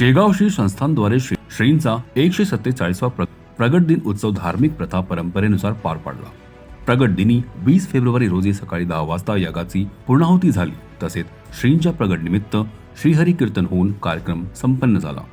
शेगाव श्री संस्थानद्वारे श्री श्रींचा एकशे सत्तेचाळीसवा प्र प्रगट दिन उत्सव धार्मिक प्रथा परंपरेनुसार पार पाडला. प्रगट दिनी वीस फेब्रुवारी रोजी सकाळी दहा वाजता यागाची पूर्णाहुती झाली. तसेच श्रींच्या प्रगट निमित्त श्रीहरी कीर्तन होऊन कार्यक्रम संपन्न झाला.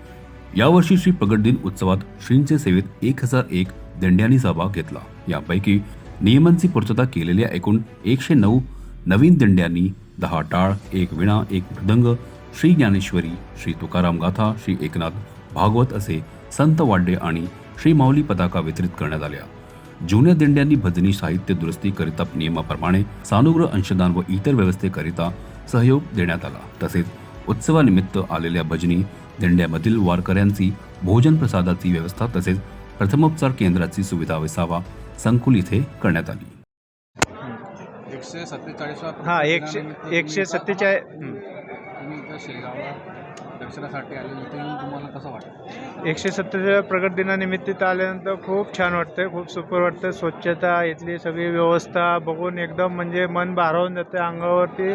यावर्षी श्री प्रगट दिन उत्सवात श्रींचे सेवेत एक हजार एक दिंड्यांनी सहभाग घेतला. यापैकी नियमांची पूर्तता केलेल्या एकूण एकशे नऊ नवीन दिंड्यांनी दहा टाळ एक विणा एक मृदंग श्री ज्ञानेश्वरी श्री तुकाराम गाथा श्री एकनाथ भागवत असे संत वाड्ये आणि श्री माऊली पताका वितरित करण्यात आल्या. जुन्या दिंड्यांनी भजनी साहित्य दुरुस्ती करिता नियमाप्रमाणे सानुग्रह अंशदान व इतर व्यवस्थेकरिता सहयोग देण्यात आला. तसेच उत्सवानिमित्त आलेल्या भजनी दिंड्यामधील वारकऱ्यांची भोजन प्रसादाची व्यवस्था तसेच प्रथमोपचार केंद्राची सुविधा विसावा संकुल इथे करण्यात आली. एकशे सत्तेचाळीसवा हा एकशे एकशे सत्तेचाळीस तुम्ही इथं शेगावला दर्शनासाठी आले इथे तुम्हाला कसं वाटतं? एकशे सत्तेच्या प्रगट दिनानिमित्त इथं आल्यानंतर खूप छान वाटतं खूप सुपर वाटतं स्वच्छता इथली सगळी व्यवस्था बघून एकदम म्हणजे मन भारावून जातं अंगावरती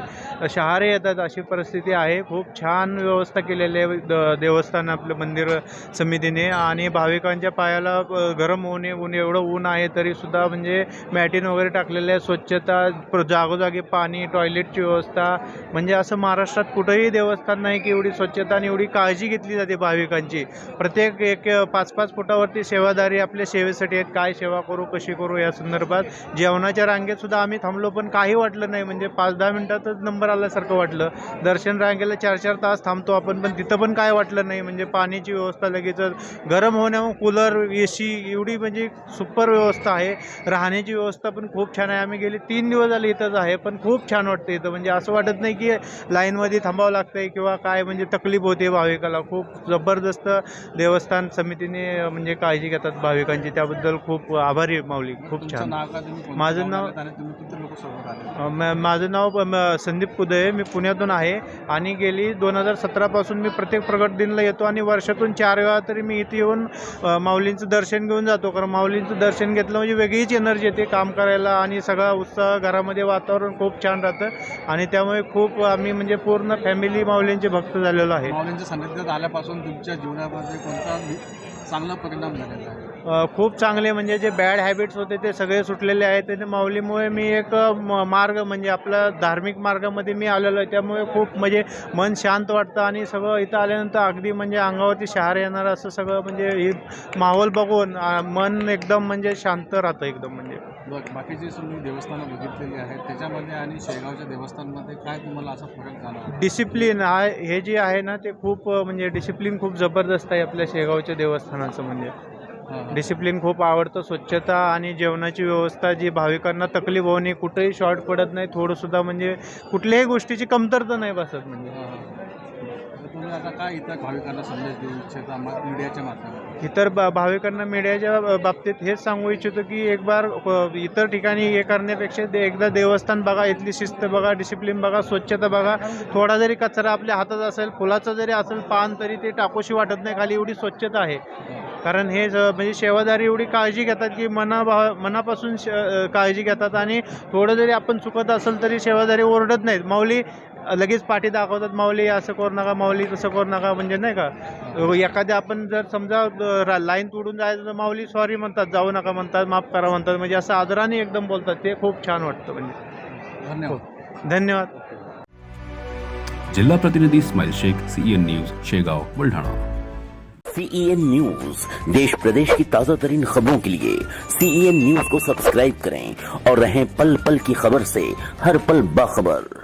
शहारे येतात अशी परिस्थिती आहे. खूप छान व्यवस्था केलेली आहे द- देवस्थान आपलं मंदिर समितीने. आणि भाविकांच्या पायाला गरम होणे ऊन एवढं ऊन आहे तरीसुद्धा म्हणजे मॅटिन वगैरे टाकलेले आहे. स्वच्छता प्र- जागोजागी पाणी टॉयलेटची व्यवस्था. म्हणजे असं महाराष्ट्रात कुठंही देवस्थान नाही की एवढी स्वच्छता ठिकाणी एवढी काळजी घेतली जाते भाविकांची. प्रत्येक एक पाच पाच फुटावरती सेवादारी आपल्या सेवेसाठी आहेत. काय सेवा करू कशी करू या संदर्भात जेवणाच्या रांगेत सुद्धा आम्ही थांबलो पण काही वाटलं नाही. म्हणजे पाच दहा मिनटातच नंबर आल्यासारखं वाटलं. दर्शन रांगेला चार चार तास थांबतो आपण पण तिथं पण काय वाटलं नाही. म्हणजे पाण्याची व्यवस्था लगेचच गरम होण्यामुळे कूलर ए सी एवढी म्हणजे सुपर व्यवस्था आहे. राहण्याची व्यवस्था पण खूप छान आहे. आम्ही गेले तीन दिवस झाले इथंच आहे पण खूप छान वाटतं इथं. म्हणजे असं वाटत नाही की लाईनमध्ये थांबावं लागतंय किंवा काय म्हणजे तकलीफ होते भाविकाला. खूप जबरदस्त देवस्थान समितीने म्हणजे काळजी घेतात भाविकांची. त्याबद्दल खूप आभारी आहे माऊली. खूप छान. माझं नाव- आले अ, म- माझं नाव म- संदीप कुदळे मी पुण्यातून आहे. आणि गेली दोन हजार सतरापासून मी प्रत्येक प्रगट दिनला येतो आणि वर्षातून चार वेळा तरी मी इथे येऊन अ, माऊलींचं दर्शन घेऊन जातो. कारण माऊलींचं दर्शन घेतलं म्हणजे वेगळीच एनर्जी येते काम करायला आणि सगळा उत्साह घरामध्ये वातावरण खूप छान राहतं. आणि त्यामुळे खूप आम्ही म्हणजे पूर्ण फॅमिली माऊलींचे भक्त झालेलो आहे. माऊलींच्या सान्निध्यात आल्यापासून तुमच्या जीवनामध्ये कोणता वि- चांगला परिणाम झालेला आहे. अ, खूप चांगले म्हणजे जे बॅड हॅबिट्स होते ते सगळे सुटलेले आहेत. आणि माऊलीमुळे मी एक म- मार्ग म्हणजे आपला धार्मिक मार्गामध्ये मी आलेलो आहे. त्यामुळे खूप म्हणजे मन शांत वाटतं आणि सगळं इथं आल्यानंतर अगदी म्हणजे अंगावरती शहार येणार असं सगळं म्हणजे हे माहोल बघून अ, मन एकदम म्हणजे शांत राहतं एकदम म्हणजे. बघ बाकीची तुम्ही देवस्थानं बघितलेली आहेत. त्याच्यामध्ये आणि शेगावच्या देवस्थानमध्ये काय तुम्हाला असा फरक झाला डिसिप्लिन हा हे जे आहे ना ते खूप अ, म्हणजे डिसिप्लिन खूप जबरदस्त आहे आपल्या शेगावच्या देवस्थानाचं म्हणजे. डिसिप्लिन खूप आवडतं स्वच्छता आणि जेवणाची व्यवस्था जी भाविकांना तकलीफ नये कुठेही शॉर्ट पडत नाही थोडंसुद्धा म्हणजे कुठल्याही गोष्टीची कमतरता नाही बसत म्हणजे. आता काय इतर भाविकांना संदेश देऊ इच्छिता मीडियाच्या माध्यमातून? इतर बा भाविकांना मीडियाच्या बाबतीत हेच सांगू इच्छितो की एक बार इतर ठिकाणी हे करण्यापेक्षा दे एकदा देवस्थान बघा इथली शिस्त बघा डिसिप्लिन बघा स्वच्छता बघा. थोडा जरी कचरा आपल्या हातात असेल फुलाचा जरी असेल पान तरी ते टाकूशी वाटत नाही खाली एवढी स्वच्छता आहे. कारण हे ज- म्हणजे सेवादारी एवढी काळजी घेतात की मना मनापासून श काळजी घेतात आणि थोडं जरी आपण चुकत असेल तरी सेवादारी ओरडत नाहीत. माऊली लगेच पाठी दाखवतात माऊली असं करू नका माऊली तसं करू नका म्हणजे नाही का? अ, एखाद्या आपण जर समजा लाईन तोडून जायचं तर माऊली सॉरी म्हणतात जाऊ नका म्हणतात माफ़ करा म्हणतात म्हणजे असं आदराने एकदम बोलतात ते खूप छान वाटतं म्हणजे. धन्यवाद. धन्यवाद. जिल्हा प्रतिनिधी Ismail Shaikh CN news Shegaon Buldhana. CEN news देश प्रदेश की ताज़ा तरीन खबरों के लिए सीईएन न्यूज़ को सब्सक्राइब करें और रहें पल पल की खबर से हर पल बाखबर।